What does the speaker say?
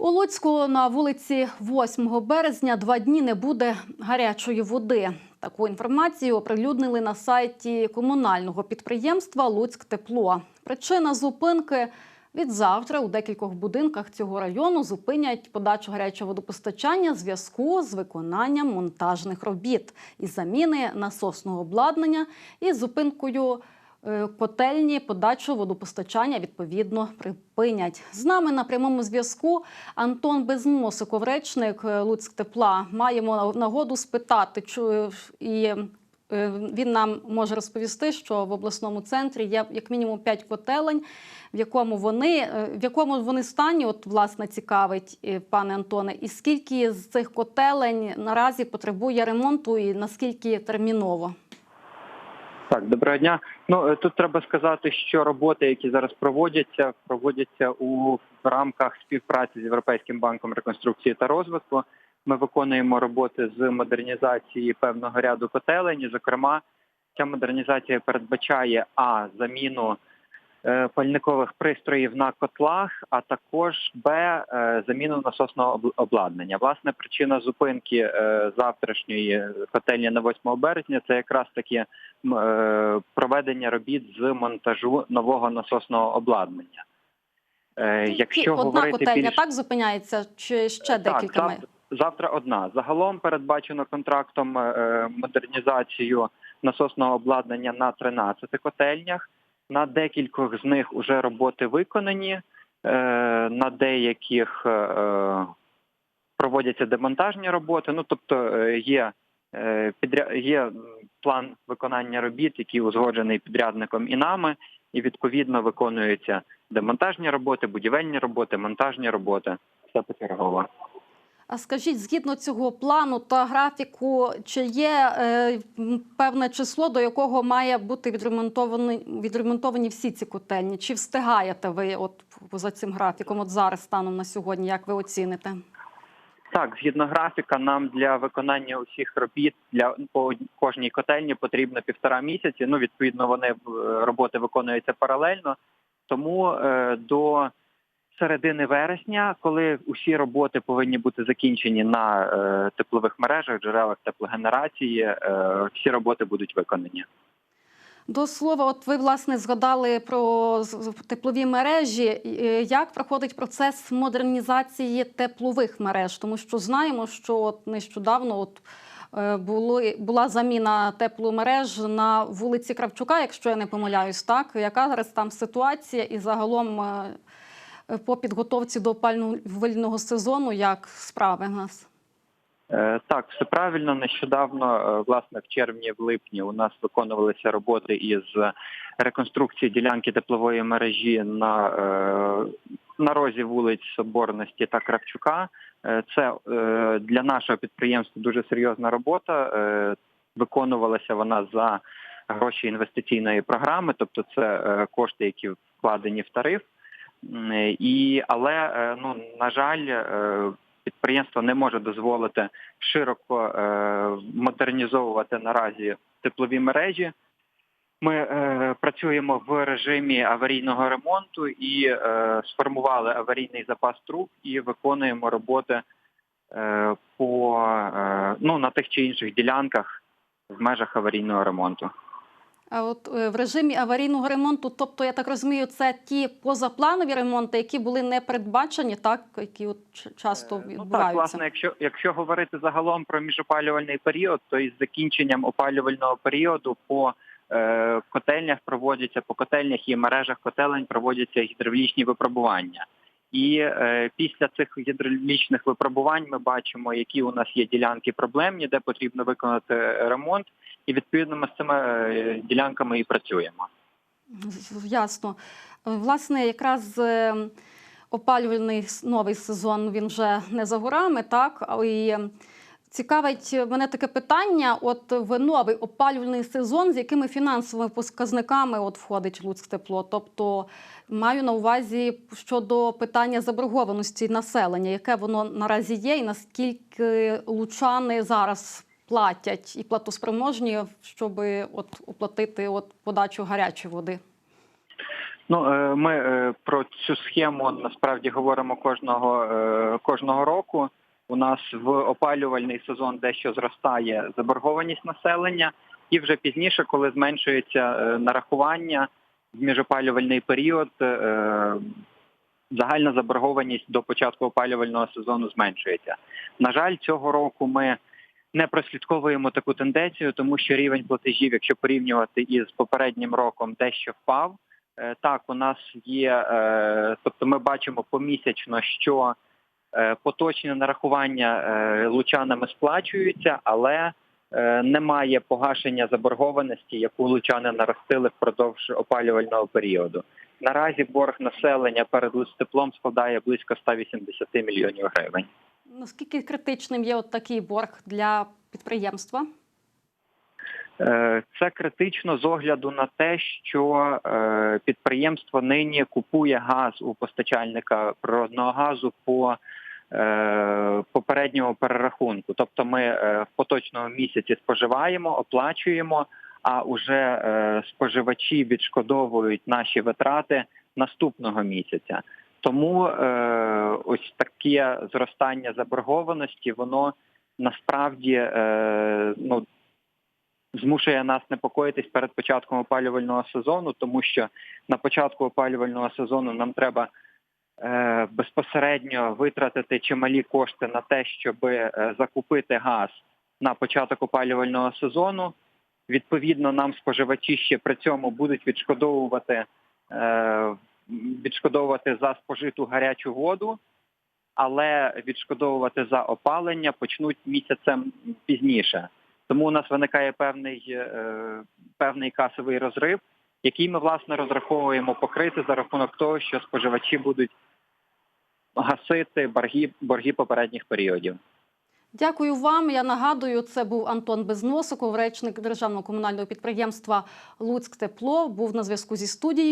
У Луцьку на вулиці 8 березня два дні не буде гарячої води. Таку інформацію оприлюднили на сайті комунального підприємства Луцьк Тепло. Причина зупинки від завтра у декількох будинках цього району зупинять подачу гарячого водопостачання зв'язку з виконанням монтажних робіт із заміни насосного обладнання і зупинкою котельні подачу водопостачання відповідно припинять. З нами на прямому зв'язку Антон Безмосиков, речник е, Луцьк Тепла. Маємо нагоду спитати, чу- і е, він нам може розповісти, що в обласному центрі є як мінімум 5 котелень, в якому вони е, в якому вони стані, от власне цікавить е, пане Антоне, і скільки з цих котелень наразі потребує ремонту, і наскільки терміново? Так, доброго дня. Ну е, тут треба сказати, що роботи, які зараз проводяться, проводяться у рамках співпраці з Європейським банком реконструкції та розвитку. Ми виконуємо роботи з модернізації певного ряду котелень. Зокрема, ця модернізація передбачає а заміну пальникових пристроїв на котлах, а також б е, заміну насосного обладнання. Власне, причина зупинки е, завтрашньої котельні на 8 березня це якраз таки е, проведення робіт з монтажу нового насосного обладнання. Е, Якщо одна говорити котельня більш... так зупиняється, чи ще декілька має? завтра, завтра одна. Загалом передбачено контрактом е, модернізацію насосного обладнання на 13 котельнях. На декількох з них вже роботи виконані, е, на деяких е, проводяться демонтажні роботи. Ну тобто е, є, є план виконання робіт, який узгоджений підрядником і нами, і відповідно виконуються демонтажні роботи, будівельні роботи, монтажні роботи. Все почергово. А скажіть, згідно цього плану та графіку, чи є е, певне число, до якого має бути відремонтовані, відремонтовані всі ці котельні? Чи встигаєте ви от за цим графіком, от зараз станом на сьогодні, як ви оціните? Так, згідно графіка, нам для виконання усіх робіт для по кожній котельні потрібно півтора місяці. Ну, відповідно, вони е, роботи виконуються паралельно. Тому е, до середини вересня, коли усі роботи повинні бути закінчені на е, теплових мережах, джерелах теплогенерації, е, всі роботи будуть виконані. До слова, от ви власне згадали про теплові мережі. Е, Як проходить процес модернізації теплових мереж? Тому що знаємо, що от нещодавно от е, були, була заміна тепломереж на вулиці Кравчука, якщо я не помиляюсь, так яка зараз там ситуація і загалом е, по підготовці до опалювального сезону, як справи в нас? Е, Так, все правильно. Нещодавно, е, власне, в червні, в липні у нас виконувалися роботи із реконструкції ділянки теплової мережі на, е, на розі вулиць Соборності та Кравчука. Е, Це е, для нашого підприємства дуже серйозна робота. Е, Виконувалася вона за гроші інвестиційної програми, тобто це е, кошти, які вкладені в тариф. М, І але е, ну на жаль, е, підприємство не може дозволити широко е, модернізовувати наразі теплові мережі. Ми е, працюємо в режимі аварійного ремонту і е, сформували аварійний запас труб і виконуємо роботи е, по е, ну на тих чи інших ділянках в межах аварійного ремонту. А от е, в режимі аварійного ремонту, тобто я так розумію, це ті позапланові ремонти, які були не передбачені, так які от часто Е, Ну так, власне, якщо якщо говорити загалом про міжопалювальний період, то із закінченням опалювального періоду по е, котельнях проводяться по котельнях і мережах котелень проводяться гідравлічні випробування. І е, після цих гідравлічних випробувань ми бачимо, які у нас є ділянки проблемні, де потрібно виконати ремонт, і відповідно ми з цими е, ділянками і працюємо. Ясно. Власне, якраз е, опалювальний новий сезон він вже не за горами, так? І е, цікавить мене таке питання: от в новий опалювальний сезон, з якими фінансовими показниками от входить Луцьк тепло? Тобто маю на увазі щодо питання заборгованості населення, яке воно наразі є, і наскільки лучани зараз платять і платоспроможні, щоб от оплатити от подачу гарячої води. Ну, е, ми е, про цю схему насправді говоримо кожного, е, кожного року. У нас в опалювальний сезон дещо зростає заборгованість населення, і вже пізніше, коли зменшується е, нарахування в міжопалювальний період, е, загальна заборгованість до початку опалювального сезону зменшується. На жаль, цього року ми не прослідковуємо таку тенденцію, тому що рівень платежів, якщо порівнювати із попереднім роком, дещо впав. Е, Так, у нас є, тобто ми бачимо помісячно, що е, поточне нарахування е, лучанами сплачуються, але е, немає погашення заборгованості, яку лучани наростили впродовж опалювального періоду. Наразі борг населення перед теплом складає близько 180 мільйонів гривень. Наскільки критичним є от такий борг для підприємства? Це критично з огляду на те, що підприємство нині купує газ у постачальника природного газу по е, попередньому перерахунку. Тобто ми е, в поточному місяці споживаємо, оплачуємо, а уже е, споживачі відшкодовують наші витрати наступного місяця. Тому ось таке зростання заборгованості, воно насправді ну змушує нас непокоїтись перед початком опалювального сезону, тому що на початку опалювального сезону нам треба безпосередньо витратити чималі кошти на те, щоб е, закупити газ на початок опалювального сезону. Відповідно, нам споживачі ще при цьому будуть відшкодовувати, е, відшкодовувати за спожиту гарячу воду, але відшкодовувати за опалення почнуть місяцем пізніше. Тому у нас виникає певний, е, певний касовий розрив, який ми власне розраховуємо покрити за рахунок того, що споживачі будуть гасити борги, борги попередніх періодів. Дякую вам. Я нагадую, це був Антон Безносиков, речник державного комунального підприємства Луцьк Тепло. Був на зв'язку зі студією.